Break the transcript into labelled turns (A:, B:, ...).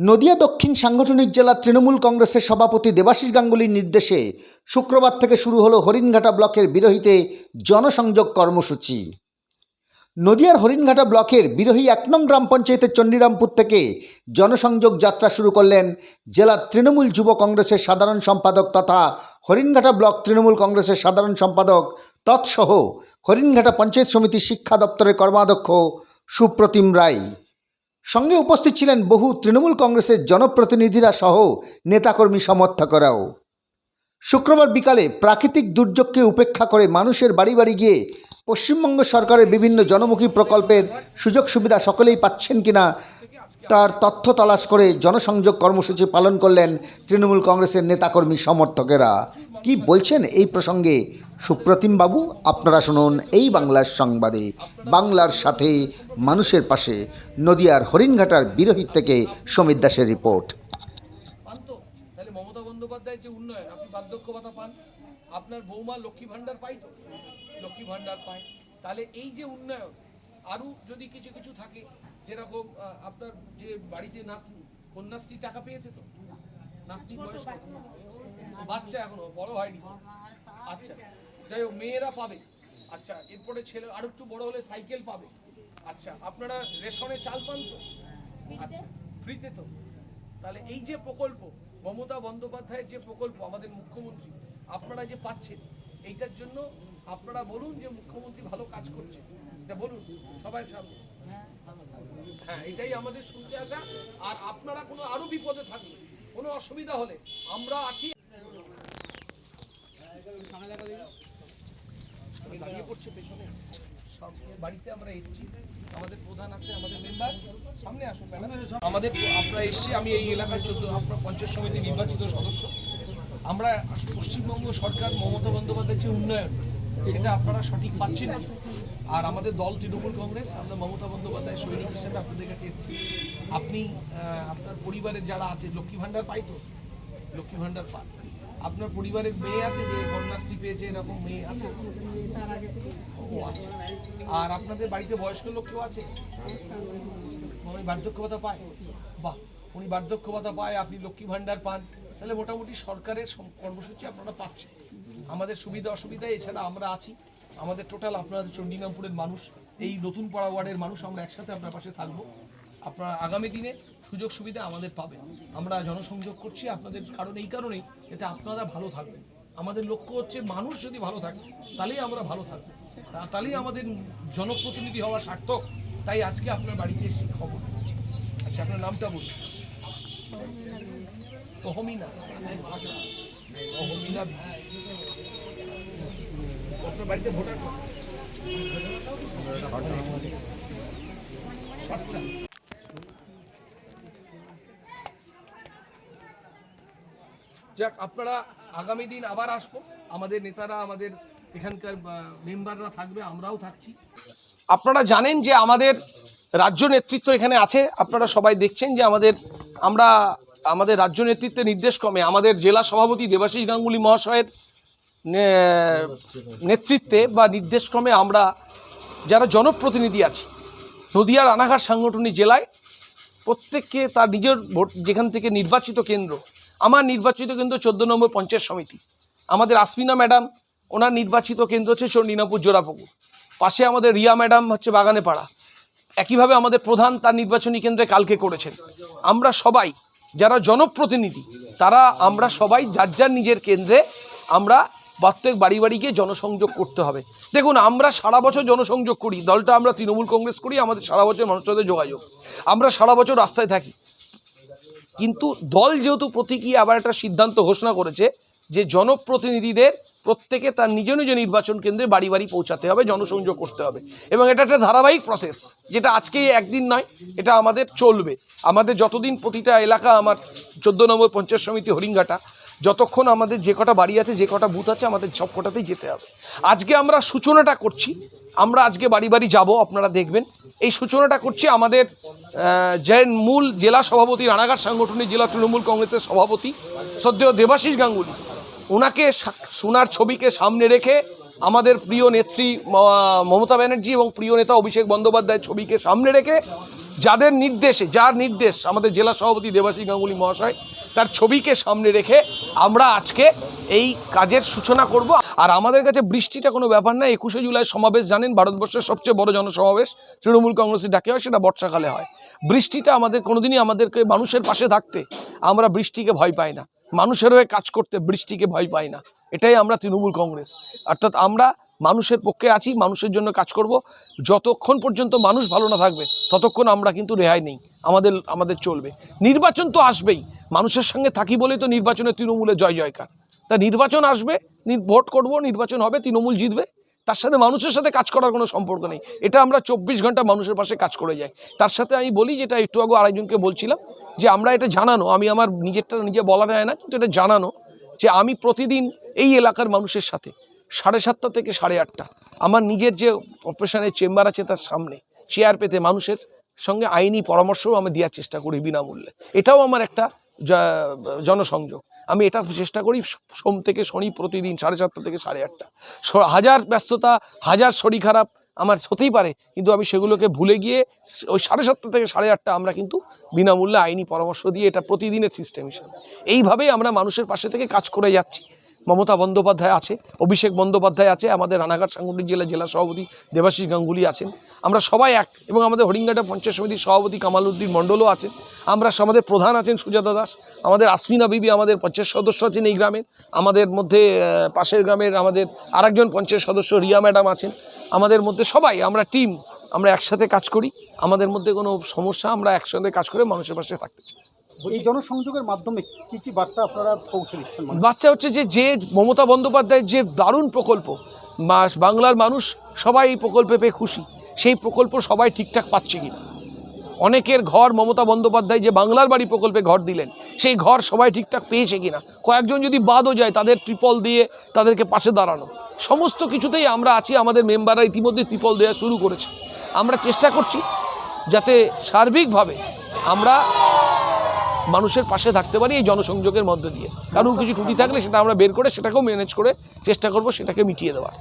A: নদিয়া দক্ষিণ সাংগঠনিক জেলা তৃণমূল কংগ্রেসের সভাপতি দেবাশিস গাঙ্গুলির নির্দেশে শুক্রবার থেকে শুরু হলো হরিণঘাটা ব্লকের বিরোহীতে জনসংযোগ কর্মসূচি। নদিয়ার হরিণঘাটা ব্লকের বিরোহী এক নং গ্রাম পঞ্চায়েতের চণ্ডীরামপুর থেকে জনসংযোগ যাত্রা শুরু করলেন জেলার তৃণমূল যুব কংগ্রেসের সাধারণ সম্পাদক তথা হরিণঘাটা ব্লক তৃণমূল কংগ্রেসের সাধারণ সম্পাদক তৎসহ হরিণঘাটা পঞ্চায়েত সমিতি শিক্ষা দপ্তরের কর্মাধ্যক্ষ সুপ্রতিম রায়। সঙ্গে উপস্থিত ছিলেন বহু তৃণমূল কংগ্রেসের জনপ্রতিনিধিরা সহ নেতাকর্মী সমর্থকরাও। শুক্রবার বিকালে প্রাকৃতিক দুর্যোগকে উপেক্ষা করে মানুষের বাড়ি বাড়ি গিয়ে পশ্চিমবঙ্গ সরকারের বিভিন্ন জনমুখী প্রকল্পের সুযোগ সুবিধা সকলেই পাচ্ছেন কিনা তার তথ্য তালাশ করে জনসংযোগ কর্মসূচি পালন করলেন তৃণমূল কংগ্রেসের নেতাকর্মী সমর্থকেরা। কি বলছেন এই প্রসঙ্গে? সুপ্রতিম বাবু আপনারা শুনুন এই বাংলার সংবাদে। বাংলার সাথে মানুষের পাশে, নদিয়ার হরিণঘাটার বিরোহী থেকে সমীর দাসের রিপোর্ট।
B: আপনার বৌমা লক্ষ্মী ভান্ডার পাই তো? লক্ষ্মী ভান্ডার পায়। তাহলে এই যে উন্নয়ন আরও যদি কিছু কিছু থাকে যেরকম আপনার যে বাড়িতে নাতনি কন্যাশ্রী টাকা পেয়েছে তো? নাতনি বয়স বাচ্চা। এখনও বড় হয়নি। আচ্ছা যাই হোক মেয়েরা পাবে। আচ্ছা এরপরে ছেলে আর একটু বড় হলে সাইকেল পাবে। আচ্ছা আপনারা রেশনে চাল পান তো? আচ্ছা ফ্রিতে তো। তাহলে এই যে প্রকল্প মমতা বন্দ্যোপাধ্যায়ের যে প্রকল্প আমাদের মুখ্যমন্ত্রী আপনারা যে পাচ্ছেন এইটার জন্য আপনারা বলুন যে মুখ্যমন্ত্রী ভালো কাজ করছে। এটা বলুন, সবাই সামনে। হ্যাঁ এটাই আমাদের শুনতে আসা। আর আপনারা কোনো আরও বিপদে থাকলে, কোনো অসুবিধা হলে আমরা আছি। বাড়িতে আমরা এসেছি। আমাদের প্রধান আছে, আমাদের সামনে আসুন আমাদের আমরা এসেছি, আমি এই এলাকার চোদ্দ আপনার পঞ্চায়েত সমিতি নির্বাচিত সদস্য। আমরা পশ্চিমবঙ্গ সরকার, মমতা বন্দ্যোপাধ্যায়ের যে উন্নয়ন, সেটা আপনারা সঠিক পাচ্ছেন কি? আর আমাদের দল তৃণমূল কংগ্রেস, আমরা মমতা বন্দ্যোপাধ্যায় সৈনিক হিসেবে আপনাদের কাছে এসেছি। আপনি আপনার পরিবারের যারা আছে, লক্ষ্মী ভাণ্ডার পাই তো? লক্ষ্মী ভাণ্ডার পান আপনার পরিবারের মেয়ে আছে যে কন্যাশ্রী পেয়েছে, এরকম মেয়ে আছে? ও আচ্ছা। আর আপনাদের বাড়িতে বয়স্ক লোক কেউ আছে? উনি বার্ধক্য ভাতা পায়? বাহ, উনি বার্ধক্য ভাতা পায়, আপনি লক্ষ্মী ভাণ্ডার পান। তাহলে মোটামুটি সরকারের কর্মসূচি আপনারা পাচ্ছেন। আমাদের সুবিধা অসুবিধা, এছাড়া আমরা আছি। আমাদের টোটাল আপনাদের চণ্ডীনামপুরের মানুষ, এই নতুন পাড়া ওয়ার্ডের মানুষ, আমরা একসাথে আপনার পাশে থাকব। আপনারা আগামী দিনে সুযোগ সুবিধা আমাদের পাবেন। আমরা জনসংযোগ করছি আপনাদের কারণ, এই কারণেই যাতে আপনারা ভালো থাকবেন। আমাদের লক্ষ্য হচ্ছে মানুষ যদি ভালো থাকে, তাহলেই আমরা ভালো থাকব। তাহলেই আমাদের জনপ্রতিনিধি হওয়া সার্থক। তাই আজকে আপনার বাড়িতে এসে খবর আচ্ছা আপনার নামটা বলুন। তহমিনা তহমিনা বাড়িতে ভোটার সাতটা। যাক, আপনারা আগামী দিন আবার আসব। আমাদের নেতারা, আমাদের এখানকার মেম্বাররা থাকবে, আমরাও থাকছি। আপনারা জানেন যে আমাদের রাজ্য নেতৃত্ব এখানে আছে। আপনারা সবাই দেখছেন যে আমাদের, আমরা আমাদের রাজ্য নেতৃত্বের নির্দেশক্রমে আমাদের জেলা সভাপতি দেবাশিস গাঙ্গুলি মহাশয়ের নেতৃত্বে বা নির্দেশক্রমে আমরা যারা জনপ্রতিনিধি আছি নদিয়া রানাঘাট সাংগঠনিক জেলায় প্রত্যেককে তার নিজের ভোট, যেখান থেকে নির্বাচিত কেন্দ্র, আমার নির্বাচিত কেন্দ্র চোদ্দ নম্বর পঞ্চায়েত সমিতি, আমাদের আসমিনা ম্যাডাম, ওনার নির্বাচিত কেন্দ্র হচ্ছে চণ্ডীনাপুর জোড়াপুকুর, পাশে আমাদের রিয়া ম্যাডাম হচ্ছে বাগানে পাড়া একইভাবে আমাদের প্রধান তার নির্বাচনী কেন্দ্রে কালকে করেছেন, আমরা সবাই যারা জনপ্রতিনিধি, তারা আমরা সবাই যার যার নিজের কেন্দ্রে আমরা প্রত্যেক বাড়ি বাড়ি গিয়ে জনসংযোগ করতে হবে। দেখুন, আমরা সারা বছর জনসংযোগ করি, দলটা আমরা তৃণমূল কংগ্রেস করি, আমাদের সারা বছর মানুষের সাথে যোগাযোগ। আমরা সারা বছর রাস্তায় থাকি। কিন্তু দল যেহেতু প্রতীকী, আবার একটা সিদ্ধান্ত ঘোষণা করেছে যে জনপ্রতিনিধিদের প্রত্যেকে তার নিজ নিজ নির্বাচন কেন্দ্রে বাড়ি বাড়ি পৌঁছাতে হবে, জনসংযোগ করতে হবে। এবং এটা একটা ধারাবাহিক প্রসেস যেটা আজকেই একদিন নয়, এটা আমাদের চলবে। আমাদের যতদিন প্রতিটা এলাকা, আমার চোদ্দ নম্বর পঞ্চায়েত সমিতি হরিঙ্গাটা যতক্ষণ আমাদের যে কটা বাড়ি আছে, যে কটা বুথ আছে, আমাদের সব কটাতেই যেতে হবে। আজকে আমরা সূচনাটা করছি, আমরা আজকে বাড়ি বাড়ি যাব, আপনারা দেখবেন। এই সূচনাটা করছি আমাদের যে মূল জেলা সভাপতি রানাঘাট সাংগঠনিক জেলা তৃণমূল কংগ্রেসের সভাপতি সদ্য দেবাশিস গাঙ্গুলি। ওনাকে সোনার ছবিকে সামনে রেখে আমাদের প্রিয় নেত্রী মমতা ব্যানার্জি এবং প্রিয় নেতা অভিষেক বন্দ্যোপাধ্যায়ের ছবিকে সামনে রেখে যাদের নির্দেশে, যার নির্দেশ আমাদের জেলা সভাপতি দেবাশী গাঙ্গুলি মহাশয়, তার ছবিকে সামনে রেখে আমরা আজকে এই কাজের সূচনা করব। আর আমাদের কাছে বৃষ্টিটা কোনো ব্যাপার না, একুশে জুলাই সমাবেশ, জানেন ভারতবর্ষের সবচেয়ে বড় জনসমাবেশ, তৃণমূল কংগ্রেসের ডাকে হয়, সেটা বর্ষাকালে হয়। বৃষ্টিটা আমাদের, কোনোদিনই আমাদেরকে মানুষের পাশে থাকতে আমরা বৃষ্টিকে ভয় পাই না। মানুষের হয়ে কাজ করতে বৃষ্টিকে ভয় পাই না। এটাই আমরা তৃণমূল কংগ্রেস। অর্থাৎ আমরা মানুষের পক্ষে আছি, মানুষের জন্য কাজ করব। যতক্ষণ পর্যন্ত মানুষ ভালো না থাকবে, ততক্ষণ আমরা কিন্তু রেহাই নেই। আমাদের আমাদের চলবে। নির্বাচন তো আসবেই। মানুষের সঙ্গে থাকি বলেই তো নির্বাচনে তৃণমূলে জয় জয়কার তা নির্বাচন আসবে ভোট করব, নির্বাচন হবে, তৃণমূল জিতবে। তার সাথে মানুষের সাথে কাজ করার কোনো সম্পর্ক নেই। এটা আমরা চব্বিশ ঘণ্টা মানুষের পাশে কাজ করে যাই। তার সাথে আমি বলি, যেটা একটু আগে আরেকজনকে বলছিলাম, যে আমরা এটা জানানো, আমি আমার নিজেরটা নিজে বলা যায় না, কিন্তু এটা জানানো যে আমি প্রতিদিন এই এলাকার মানুষের সাথে সাড়ে সাতটা থেকে সাড়ে আটটা, আমার নিজের যে অপারেশনের চেম্বার আছে তার সামনে চেয়ার পেতে মানুষের সঙ্গে আইনি পরামর্শও আমি দেওয়ার চেষ্টা করি বিনামূল্যে। এটাও আমার একটা জনসংযোগ। আমি এটা চেষ্টা করি সোম থেকে শনি প্রতিদিন সাড়ে সাতটা থেকে সাড়ে আটটা। হাজার ব্যস্ততা, হাজার শরীর খারাপ আমার হতেই পারে, কিন্তু আমি সেগুলোকে ভুলে গিয়ে ওই সাড়ে সাতটা থেকে সাড়ে আটটা আমরা কিন্তু বিনামূল্যে আইনি পরামর্শ দিয়ে এটা প্রতিদিনের সিস্টেম হিসাবে। এইভাবেই আমরা মানুষের পাশে থেকে কাজ করে যাচ্ছি। মমতা বন্দ্যোপাধ্যায় আছে, অভিষেক বন্দ্যোপাধ্যায় আছে, আমাদের রানাঘাট সাংগঠনিক জেলা জেলা সভাপতি দেবাশিস গাঙ্গুলি আছেন। আমরা সবাই এক এবং আমাদের হরিঙ্গাটা পঞ্চায়েত সমিতির সভাপতি কামাল উদ্দিন মণ্ডলও আছেন। আমরা আমাদের প্রধান আছেন সুজাতা দাস, আমাদের আসমিনা বিবি আমাদের পঞ্চায়েত সদস্য আছেন এই গ্রামের, আমাদের মধ্যে পাশের গ্রামের আমাদের আরেকজন পঞ্চায়েত সদস্য রিয়া ম্যাডাম আছেন। আমাদের মধ্যে সবাই, আমরা টিম, আমরা একসাথে কাজ করি। আমাদের মধ্যে কোনো সমস্যা, আমরা একসাথে কাজ করে মানুষের পাশে থাকতে চাই।
C: এই জনসংযোগের মাধ্যমে কি কি বার্তা আপনারা পৌঁছে দিচ্ছেন?
B: বাচ্চা হচ্ছে যে যে মমতা বন্দ্যোপাধ্যায়ের যে দারুণ প্রকল্প বাংলার মানুষ সবাই এই প্রকল্পে পেয়ে খুশি। সেই প্রকল্প সবাই ঠিকঠাক পাচ্ছে কিনা? অনেকের ঘর মমতা বন্দ্যোপাধ্যায় যে বাংলার বাড়ি প্রকল্পে ঘর দিলেন সেই ঘর সবাই ঠিকঠাক পেয়েছে কিনা? কয়েকজন যদি বাদও যায় তাদের ট্রিপল দিয়ে তাদেরকে পাশে দাঁড়ানো। সমস্ত কিছুতেই আমরা আছি আমাদের মেম্বাররা ইতিমধ্যে ট্রিপল দেওয়া শুরু করেছে। আমরা চেষ্টা করছি যাতে সার্বিকভাবে আমরা মানুষের পাশে থাকতে পারি এই জনসংযোগের মধ্য দিয়ে। কারণ কিছু ত্রুটি থাকলে সেটা আমরা বের করে সেটাকেও ম্যানেজ করে চেষ্টা করব সেটাকে মিটিয়ে দেওয়ার।